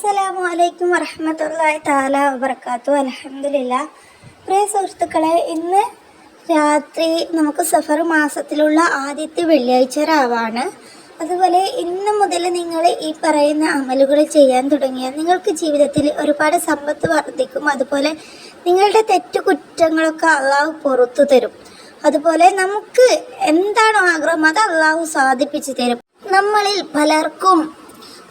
അസ്സലാമു അലൈക്കും വറഹമത്തല്ലാഹി താല വബർക്കാത്തു അലഹമില്ല പ്രിയ സുഹൃത്തുക്കളെ ഇന്ന് രാത്രി നമുക്ക് സഫർ മാസത്തിലുള്ള ആദ്യത്തെ വെള്ളിയാഴ്ച രാവാണ്. അതുപോലെ ഇന്ന് മുതൽ നിങ്ങൾ ഈ പറയുന്ന അമലുകൾ ചെയ്യാൻ തുടങ്ങിയാൽ നിങ്ങൾക്ക് ജീവിതത്തിൽ ഒരുപാട് സമ്പത്ത് വർദ്ധിക്കും. അതുപോലെ നിങ്ങളുടെ തെറ്റു കുറ്റങ്ങളൊക്കെ അള്ളാഹു പുറത്തു തരും. അതുപോലെ നമുക്ക് എന്താണോ ആഗ്രഹം അത് അള്ളാഹു സാധിപ്പിച്ചു തരും. നമ്മളിൽ പലർക്കും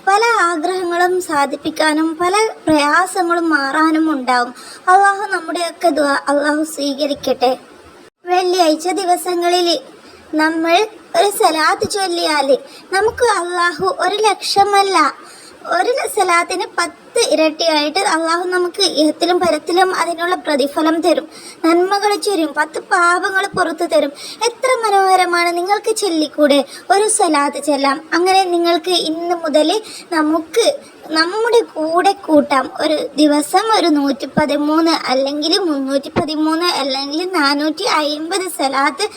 പല ആഗ്രഹങ്ങളും സാധിപ്പിക്കാനും പല പ്രയാസങ്ങളും മാറാനും ഉണ്ടാവും. അള്ളാഹു നമ്മുടെയൊക്കെ അള്ളാഹു സ്വീകരിക്കട്ടെ. വെള്ളിയാഴ്ച ദിവസങ്ങളിൽ നമ്മൾ ഒരു സലാത്ത് ചൊല്ലിയാൽ നമുക്ക് അള്ളാഹു ഒരു ലക്ഷമല്ല. ഒരു സലാത്തിന് പത്ത് ഇരട്ടിയായിട്ട് അള്ളാഹു നമുക്ക് ഇഹത്തിലും പരത്തിലും അതിനുള്ള പ്രതിഫലം തരും. നന്മകൾ ചൊരും പത്ത് പാപങ്ങൾ പുറത്തു തരും. എത്ര മനോഹരമാണ് നിങ്ങൾക്ക് ചൊല്ലിക്കൂടെ ഒരു സലാത്ത് ചെല്ലാം. അങ്ങനെ നിങ്ങൾക്ക് ഇന്ന് മുതൽ നമുക്ക് നമ്മുടെ കൂടെ കൂട്ടാം. ഒരു ദിവസം ഒരു നൂറ്റി പതിമൂന്ന് അല്ലെങ്കിൽ മുന്നൂറ്റി പതിമൂന്ന് അല്ലെങ്കിൽ നാനൂറ്റി അയിമ്പത് സലാത്ത്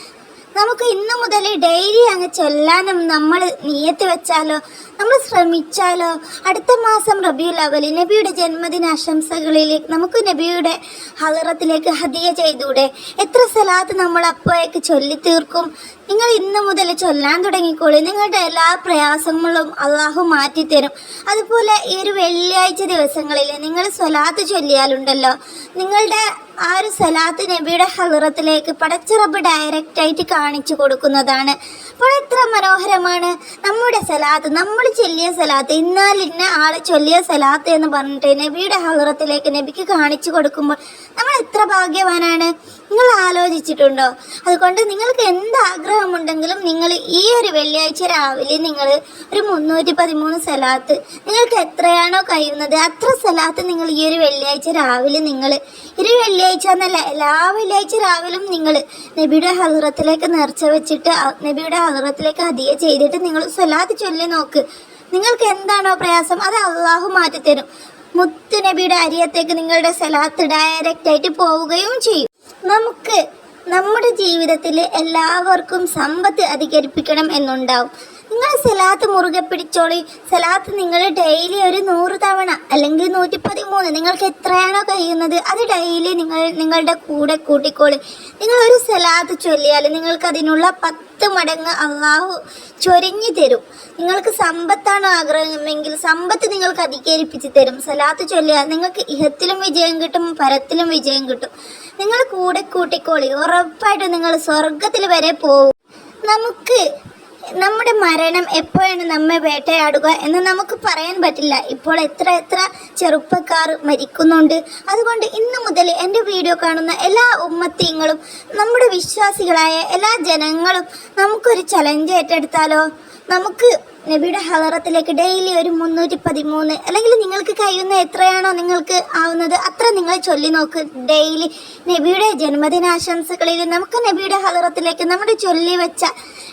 നമുക്ക് ഇന്നു മുതൽ ഡെയിലി അങ്ങ് ചൊല്ലാനും നമ്മൾ നിയത്ത് വെച്ചാലോ നമ്മൾ ശ്രമിച്ചാലോ അടുത്ത മാസം റബിയുൽ അവലി നബിയുടെ ജന്മദിന ആശംസകളിലേക്ക് നമുക്ക് നബിയുടെ ഹലറത്തിലേക്ക് ഹദിയ ചെയ്തൂടെ? എത്ര സ്ഥലത്ത് നമ്മൾ അപ്പോഴേക്ക് ചൊല്ലി തീർക്കും നിങ്ങൾ ഇന്നു മുതൽ ചൊല്ലാൻ തുടങ്ങിക്കോളൂ. നിങ്ങളുടെ എല്ലാ പ്രയാസങ്ങളും അള്ളാഹു മാറ്റിത്തരും. അതുപോലെ ഈ ഒരു വെള്ളിയാഴ്ച ദിവസങ്ങളിൽ നിങ്ങൾ സ്വലാത്ത് ചൊല്ലിയാലുണ്ടല്ലോ. നിങ്ങളുടെ ആ ഒരു സലാത്ത് നബിയുടെ ഹലറത്തിലേക്ക് ഡയറക്റ്റ് ആയിട്ട് കാണിച്ചു കൊടുക്കുന്നതാണ്. അപ്പോൾ എത്ര മനോഹരമാണ്. നമ്മുടെ സലാത്ത് നമ്മൾ ചൊല്ലിയ സലാത്ത് ഇന്നാൽ ഇന്ന ആൾ ചൊല്ലിയ സലാത്ത് എന്ന് പറഞ്ഞിട്ട് നബിയുടെ ഹലറത്തിലേക്ക് നബിക്ക് കാണിച്ചു കൊടുക്കുമ്പോൾ എത്ര ഭാഗ്യവാനാണ്? നിങ്ങൾ ആലോചിച്ചിട്ടുണ്ടോ? അതുകൊണ്ട് നിങ്ങൾക്ക് എന്ത് ആഗ്രഹമുണ്ടെങ്കിലും നിങ്ങൾ ഈ ഒരു വെള്ളിയാഴ്ച രാവിലെ നിങ്ങൾ ഒരു മുന്നൂറ്റി പതിമൂന്ന് സലാത്ത് നിങ്ങൾക്ക് എത്രയാണോ കഴിയുന്നത് അത്ര സലാത്ത് നിങ്ങൾ ഈ ഒരു വെള്ളിയാഴ്ച രാവിലെ നിങ്ങൾ ഒരു വെള്ളിയാഴ്ച എന്നല്ല എല്ലാ വെള്ളിയാഴ്ച രാവിലും നിങ്ങൾ നബിയുടെ ഹദ്റത്തിലേക്ക് നേർച്ച വെച്ചിട്ട് നബിയുടെ ഹദ്റത്തിലേക്ക് ഹദിയ ചെയ്തിട്ട് നിങ്ങൾ സലാത്ത് ചൊല്ലി നോക്ക്. നിങ്ങൾക്ക് എന്താണോ പ്രയാസം അത് അള്ളാഹു മാറ്റിത്തരും. മുത്ത് നബിയുടെ അരിയത്തേക്ക് നിങ്ങളുടെ സലാത്ത് ഡയറക്റ്റ് ആയിട്ട് പോവുകയും ചെയ്യും. നമുക്ക് നമ്മുടെ ജീവിതത്തിൽ എല്ലാവർക്കും സമ്പത്ത് അധികരിപ്പിക്കണം എന്നുണ്ടാവും. നിങ്ങൾ സലാത്ത് മുറുകെ പിടിച്ചോളി. സലാത്ത് നിങ്ങൾ ഡെയിലി ഒരു നൂറ് തവണ അല്ലെങ്കിൽ നൂറ്റി പതിമൂന്ന് നിങ്ങൾക്ക് എത്രയാണോ കഴിയുന്നത് അത് ഡെയിലി നിങ്ങൾ നിങ്ങളുടെ കൂടെ കൂട്ടിക്കോളി. നിങ്ങൾ ഒരു സലാത്ത് ചൊല്ലിയാൽ നിങ്ങൾക്ക് അതിനുള്ള പത്ത് മടങ്ങ് അള്ളാഹു ചൊരിഞ്ഞു തരും. നിങ്ങൾക്ക് സമ്പത്താണ് ആഗ്രഹമെങ്കിൽ സമ്പത്ത് നിങ്ങൾക്ക് അധികരിപ്പിച്ച് തരും. സലാത്ത് ചൊല്ലിയാൽ നിങ്ങൾക്ക് ഇഹത്തിലും വിജയം കിട്ടും പരത്തിലും വിജയം കിട്ടും. നിങ്ങൾ കൂടെ കൂട്ടിക്കോളി. ഉറപ്പായിട്ടും നിങ്ങൾ സ്വർഗത്തിൽ വരെ പോകും. നമുക്ക് നമ്മുടെ മരണം എപ്പോഴാണ് നമ്മെ വേട്ടയാടുക എന്ന് നമുക്ക് പറയാൻ പറ്റില്ല. ഇപ്പോൾ എത്ര എത്ര ചെറുപ്പക്കാർ മരിക്കുന്നുണ്ട്. അതുകൊണ്ട് ഇന്നു മുതൽ എന്റെ വീഡിയോ കാണുന്ന എല്ലാ ഉമ്മത്തിങ്ങളും നമ്മുടെ വിശ്വാസികളായ എല്ലാ ജനങ്ങളും നമുക്കൊരു ചലഞ്ച് ഏറ്റെടുത്താലോ? നമുക്ക് നബിയുടെ ഹലറത്തിലേക്ക് ഡെയിലി ഒരു മുന്നൂറ്റി പതിമൂന്ന് അല്ലെങ്കിൽ നിങ്ങൾക്ക് കഴിയുന്ന എത്രയാണോ നിങ്ങൾക്ക് ആവുന്നത് അത്ര നിങ്ങൾ ചൊല്ലി നോക്ക്. ഡെയിലി നബിയുടെ ജന്മദിനാശംസകളിൽ നമുക്ക് നബിയുടെ ഹലറത്തിലേക്ക് നമ്മുടെ ചൊല്ലി വെച്ച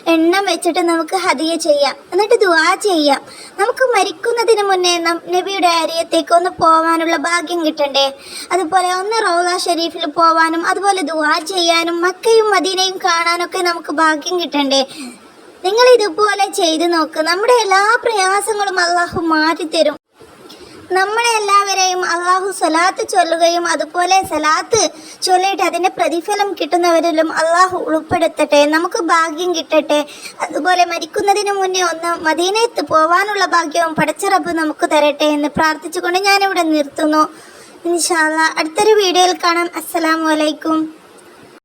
എണ്ണം വെച്ചിട്ട് നമുക്ക് ഹദിയ ചെയ്യാം. എന്നിട്ട് ദുവാ ചെയ്യാം. നമുക്ക് മരിക്കുന്നതിന് മുന്നേ നബിയുടെ അരിയത്തേക്ക് ഒന്ന് പോവാനുള്ള ഭാഗ്യം കിട്ടണ്ടേ? അതുപോലെ ഒന്ന് റൗല ഷെരീഫിൽ പോവാനും അതുപോലെ ദുവാ ചെയ്യാനും മക്കയും മദീനയും കാണാനൊക്കെ നമുക്ക് ഭാഗ്യം കിട്ടണ്ടേ? നിങ്ങൾ ഇതുപോലെ ചെയ്തു നോക്ക്. നമ്മുടെ എല്ലാ പ്രയാസങ്ങളും അള്ളാഹു മാറ്റിത്തരും. നമ്മളെ എല്ലാവരെയും അള്ളാഹു സ്വലാത്ത് ചൊല്ലുകയും അതുപോലെ സലാത്ത് ചൊല്ലിയിട്ട് അതിന്റെ പ്രതിഫലം കിട്ടുന്നവരിലും അള്ളാഹു ഉൾപ്പെടുത്തട്ടെ നമുക്ക് ഭാഗ്യം കിട്ടട്ടെ. അതുപോലെ മരിക്കുന്നതിന് മുന്നേ ഒന്ന് മദീനത്ത് പോവാനുള്ള ഭാഗ്യവും പടച്ചറബ് നമുക്ക് തരട്ടെ എന്ന് പ്രാർത്ഥിച്ചുകൊണ്ട് ഞാനിവിടെ നിർത്തുന്നു. ഇൻഷാല്ല അടുത്തൊരു വീഡിയോയിൽ കാണാം. അസ്സലാമു അലൈക്കും.